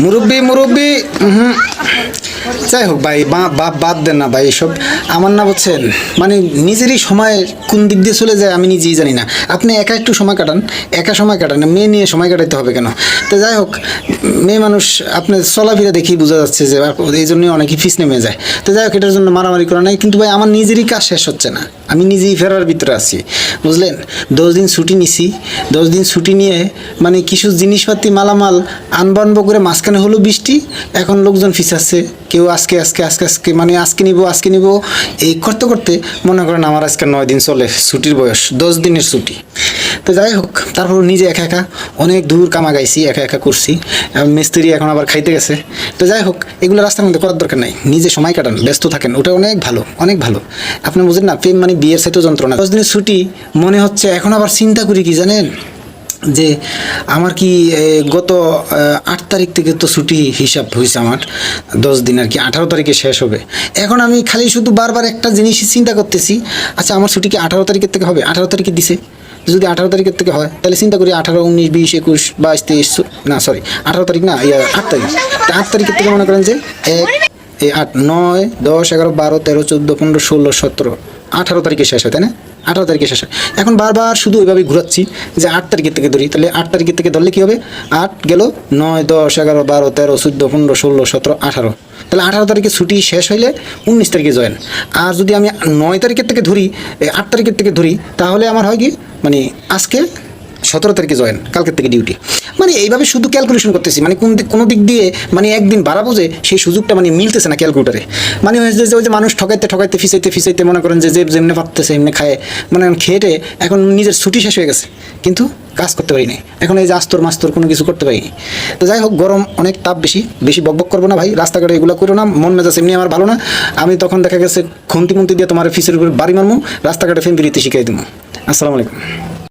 মুরব্বি মুরব্বি হুম যাই হোক ভাই, বা- বা- বাদ দেন না ভাই, এসব। আমার না বলছেন মানে নিজেরই সময় কোন দিক দিয়ে চলে যায় আমি নিজেই জানি না। আপনি একা একটু সময় কাটান, একা সময় কাটান, মেয়ে নিয়ে সময় কাটাতে হবে কেন? তো যাই হোক, মেয়ে মানুষ আপনার চলাফেরা দেখেই বোঝা যাচ্ছে যে, এই জন্যই অনেকে ফিস নেমে যায়। তো যাই হোক, এটার জন্য মারামারি করা নাই, কিন্তু ভাই, আমার নিজেরই কাজ শেষ হচ্ছে না। আমি নিজেই ফেরার ভিতরে আছি। বুঝলেন? দশ দিন ছুটি নিছি। দশ দিন ছুটি নিয়ে মানে কিছু জিনিসপাতি মালামাল আনব আনব করে মাঝখানে হলো বৃষ্টি, এখন লোকজন ফিসাচ্ছে। কেউ আজকে আজকে আজকে আজকে মানে আজকে নিব আজকে নিব। এই করতে করতে মনে করেন আমার আজকে নয় দিন চলে, ছুটির বয়স, দশ দিনের ছুটি। তো যাই হোক, তারপর নিজে একা একা অনেক দূর কামা গাইছি, একা একা করছি। মিস্ত্রি এখন আবার খাইতে গেছে। তো যাই হোক, এগুলো রাস্তার মধ্যে করার দরকার নাই। নিজে সময় কাটান, ব্যস্ত থাকেন, ওটা অনেক ভালো অনেক ভালো। আপনি বুঝেন না, প্রেম মানে বিয়ের সাথে যন্ত্রণা। দশ দিনের ছুটি, মনে হচ্ছে এখন আবার চিন্তা করি কি জানেন? যে আমার কি গত আট তারিখ থেকে তো ছুটি হিসাব হয়েছে আমার। দশ দিন আর কি, আঠারো তারিখে শেষ হবে। এখন আমি খালি শুধু বারবার একটা জিনিসই চিন্তা করতেছি আচ্ছা আমার ছুটি কি আঠারো তারিখের থেকে হবে? আঠারো তারিখে দিছে। যদি আঠারো তারিখের থেকে হয়, তাহলে চিন্তা করি আঠারো, উনিশ, বিশ, একুশ, বাইশ, তেইশ না সরি আঠারো তারিখ না, ইয়া, আট তারিখ। তা আট তারিখের থেকে মনে করেন যে এক এই আট, নয়, দশ, এগারো, বারো, তেরো, চোদ্দ, পনেরো, ষোলো, সতেরো, আঠারো তারিখে শেষ হয়, তাই না? আঠারো তারিখে শেষ হয়। এখন বারবার শুধু ওইভাবে ঘুরাচ্ছি যে আট তারিখের থেকে ধরি। তাহলে আট তারিখের থেকে ধরলে কী হবে? আট গেল নয়, দশ, এগারো, বারো, তেরো, চোদ্দ, পনেরো, ষোলো, সতেরো, আঠারো। তাহলে আঠারো তারিখে ছুটি শেষ হইলে উনিশ তারিখে জয়েন। আর যদি আমি নয় তারিখের থেকে ধরি আট তারিখের থেকে ধরি, তাহলে আমার হয় কি? মানে আজকে সতেরো তারিখে জয়েন কালকের থেকে ডিউটি মানে এইভাবে শুধু ক্যালকুলেশন করতেছি মানে কোন কোনো দিক দিয়ে মানে একদিন বাড়াবো যে সেই সুযোগটা মানে মিলতেছে না ক্যালকুলেটারে মানে হয়েছে যে ওই যে মানুষ ঠকাইতে ঠকাইতে, ফিসাইতে ফিসাইতে মনে করেন যে যে যেমনি পারতেছে এমনি খায় মানে খেটে এখন নিজের ছুটি শেষ হয়ে গেছে। কিন্তু কাজ করতে পারিনি এখন এই যে আস্তর মাস্তর কোনো কিছু করতে পারিনি। তো যাই হোক, গরম অনেক তাপ বেশি বেশি বকবক করব না ভাই, রাস্তাঘাটে এগুলো করো না, মন মেজাজ এমনি আমার ভালো না। আমি তখন দেখা গেছে খুন্তি মুন্তি দিয়ে তোমার ফিসের উপর বাড়ি মারমু, রাস্তাঘাটে ফেন বেরিতে শিখাই দিব আসসালামু আলাইকুম।